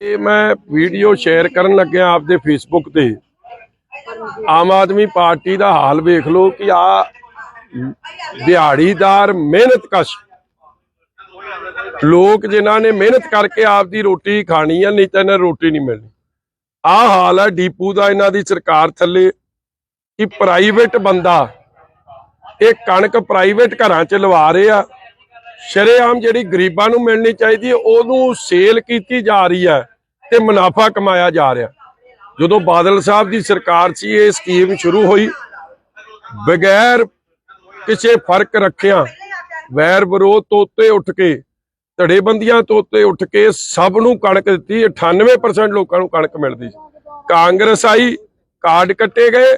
ਇਹ ਮੈਂ video share ਕਰਨ ਲੱਗਿਆ ਆਪਦੇ ਫੇਸਬੁੱਕ ਤੇ। ਆਮ ਆਦਮੀ ਪਾਰਟੀ ਦਾ ਹਾਲ ਵੇਖ ਲਓ ਕਿ ਆ ਦਿਹਾੜੀਦਾਰ ਮਿਹਨਤਕਸ਼ ਲੋਕ ਜਿਨ੍ਹਾਂ ਨੇ ਮਿਹਨਤ ਕਰਕੇ ਆਪਦੀ ਰੋਟੀ ਖਾਣੀ ਆ, ਨਹੀਂ ਤਾਂ ਇਹਨਾਂ ਨੂੰ ਰੋਟੀ ਨਹੀਂ ਮਿਲਣੀ। ਆ ਹਾਲ ਹੈ ਡੀਪੂ ਦਾ ਇਹਨਾਂ ਦੀ ਸਰਕਾਰ ਥੱਲੇ ਕਿ ਪ੍ਰਾਈਵੇਟ ਬੰਦਾ, ਇਹ ਕਣਕ ਪ੍ਰਾਈਵੇਟ ਘਰਾਂ 'ਚ ਲਵਾ ਰਹੇ। ਆ ਸ਼ਰੇਆਮ ਜਿਹੜੀ ਗਰੀਬਾਂ ਨੂੰ ਮਿਲਣੀ ਚਾਹੀਦੀ ਉਹਨੂੰ ਸੇਲ ਕੀਤੀ ਜਾ ਰਹੀ ਹੈ ਤੇ ਮੁਨਾਫਾ ਕਮਾਇਆ ਜਾ ਰਿਹਾ ਜਦੋਂ ਬਾਦਲ ਸਾਹਿਬ ਦੀ ਸਰਕਾਰ ਸੀ, ਇਹ ਸਕੀਮ ਸ਼ੁਰੂ ਹੋਈ। ਬਗੈਰ ਕਿਸੇ ਫ਼ਰਕ ਰੱਖਿਆ ਵੈਰ ਵਿਰੋਧ ਤੋਂ ਉੱਤੇ ਉੱਠ ਕੇ, ਧੜੇਬੰਦੀਆਂ ਤੋਂ ਉੱਤੇ ਉੱਠ ਕੇ ਸਭ ਨੂੰ ਕਣਕ ਦਿੱਤੀ। 98% ਲੋਕਾਂ ਨੂੰ ਕਣਕ ਮਿਲਦੀ ਸੀ। ਕਾਂਗਰਸ ਆਈ, ਕਾਰਡ ਕੱਟੇ ਗਏ।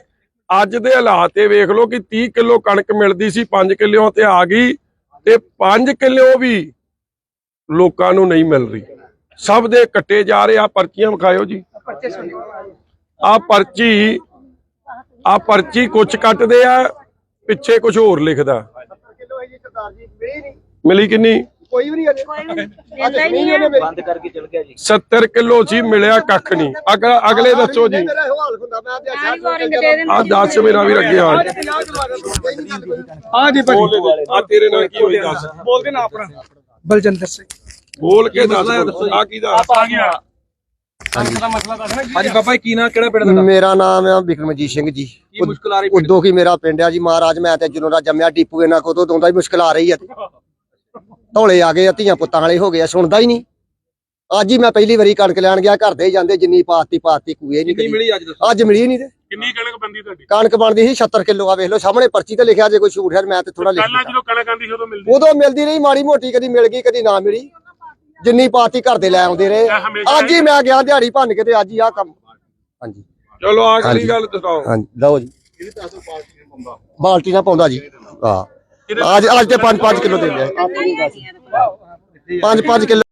ਅੱਜ ਦੇ ਹਾਲਾਤ ਇਹ ਵੇਖ ਲਓ ਕਿ 30 ਕਿਲੋ ਕਣਕ ਮਿਲਦੀ ਸੀ 5 ਕਿੱਲਿਆਂ ਤੇ ਆ ਗਈ। ਤੇ 5 ਕਿੱਲਿਓ ਵੀ ਲੋਕਾਂ ਨੂੰ ਨਹੀਂ ਮਿਲ ਰਹੀ। ਸਭ ਦੇ ਕੱਟੇ ਜਾ ਰਹੇ। ਆ ਪਰਚੀਆਂ ਵਿਖਾਇਓ ਜੀ। ਆ ਪਰਚੀ ਆ ਪਰਚੀ ਕੁਛ ਕੱਟਦੇ ਆ ਪਿੱਛੇ ਕੁਝ ਹੋਰ ਲਿਖਦਾ। ਕਿਲੋ ਹੈ ਜੀ ਸਰਦਾਰ ਜੀ ਮਿਲੀ ਨਹੀਂ। ਮਿਲੀ ਕਿੰਨੀ? ਕੋਈ ਵੀ ਨਹੀਂ ਅਜੇ ਕੋਈ ਵੀ ਦਿੰਦਾ ਹੀ ਨਹੀਂ ਹੈ। ਬੰਦ ਕਰਕੇ ਚਲ ਗਿਆ ਜੀ। 70 ਕਿਲੋ ਸੀ ਮਿਲਿਆ ਕੱਖ ਨਹੀਂ। ਅਗ- ਅਗਲੇ ਦੱਸੋ ਜੀ। ਮੇਰਾ ਇਹ ਹਾਲ ਹੁੰਦਾ। ਮੈਂ ਤੇ ਸਾਰੀ ਵਾਰਿੰਗ ਦੇ ਦਿੰਦੇ ਆ ਦੱਸ ਮੇਰਾ ਵੀ ਅੱਗੇ ਆ ਜੀ ਆ ਤੇਰੇ ਨਾਲ ਕੀ ਹੋਈ ਦੱਸ। ਬੋਲ ਕੇ ਨਾ ਆਪਣਾ। ਬਲਜਿੰਦਰ ਸਿੰਘ। ਬੋਲ ਕੇ ਦੱਸ ਆ ਕੀ ਦਾ ਆ ਗਿਆ। ਹਾਂਜੀ। ਬਾਬਾ ਕੀ ਨਾਂ ਕਿਹੜਾ ਪਿੰਡ ਦਾ ਮੇਰਾ ਨਾਮ ਹੈ ਬਿਕਰਮਜੀਤ ਸਿੰਘ ਜੀ। ਕੀ ਮੁਸ਼ਕਲ ਆ ਰਹੀ ਉਦੋਂ ਕੀ ਮੇਰਾ ਪਿੰਡ ਆ ਜੀ। ਮਹਾਰਾਜ ਮੈਂ ਤੇ ਜਦੋਂ ਦਾ ਜੰਮਿਆ ਟੀਪੂ ਇਹਨਾਂ ਕੋਲ ਤੋਂ ਉਦੋਂ ਦਾ ਹੀ ਮੁਸ਼ਕਲ ਆ ਰਹੀ ਹੈ ਧੌਲੇ ਆ ਗਏ ਆ ਧੀਆਂ ਪੁੱਤਾਂ ਵਾਲੇ ਹੋ ਗਏ ਆ ਸੁਣਦਾ ਹੀ ਨਹੀਂ। ਅੱਜ ਹੀ ਮੈਂ ਪਹਿਲੀ ਵਾਰੀ ਕਣਕ ਲੈਣ ਗਿਆ ਘਰ ਦੇ ਜਾਂਦੇ ਜਿੰਨੀ ਪਾਤੀ ਪਾਤੀ ਕੂਏ ਨਹੀਂ ਕਿੰਨੀ ਮਿਲੀ ਅੱਜ ਦੱਸੋ? ਅੱਜ ਮਿਲੀ ਨਹੀਂ ਤੇ। ਕਿੰਨੀ ਕਣਕ ਬੰਦੀ ਤੁਹਾਡੀ? ਕਣਕ ਬਣਦੀ ਸੀ 76 ਕਿਲੋ ਆ ਵੇਖ ਲਓ ਸਾਹਮਣੇ ਪਰਚੀ ਤੇ ਲਿਖਿਆ ਜੇ ਕੋਈ ਝੂਠ ਹੈ ਮੈਂ ਤੇ ਥੋੜਾ ਲਿਖ ਪਹਿਲਾਂ। ਜਦੋਂ ਕਣਕ ਆਂਦੀ ਸੀ ਉਦੋਂ ਮਿਲਦੀ ਉਦੋਂ ਮਿਲਦੀ ਰਹੀ ਮਾੜੀ ਮੋਟੀ ਕਦੀ ਮਿਲ ਗਈ ਕਦੀ ਨਾ ਮਿਲੀ। ਜਿੰਨੀ ਪਾਤੀ ਘਰ ਦੇ ਲੈ ਆਉਂਦੇ ਰਹੇ। ਅੱਜ ਹੀ ਮੈਂ ਗਿਆ ਦਿਹਾੜੀ ਭੰਨ ਕੇ ਤੇ ਅੱਜ ਹੀ ਆ ਕੰਮ। ਹਾਂਜੀ। ਚਲੋ ਆਖਰੀ। ਗੱਲ ਦੱਸੋ ਹਾਂਜੀ ਲਓ ਜੀ। ਬਾਲਟੀ ਨਾਲ ਪਾਉਂਦਾ ਜੀ। ਹਾਂ। ਅੱਜ ਅੱਜ ਤੇ 5-5 ਕਿਲੋ ਦੇ ਲਿਆ। 5-5 ਕਿਲੋ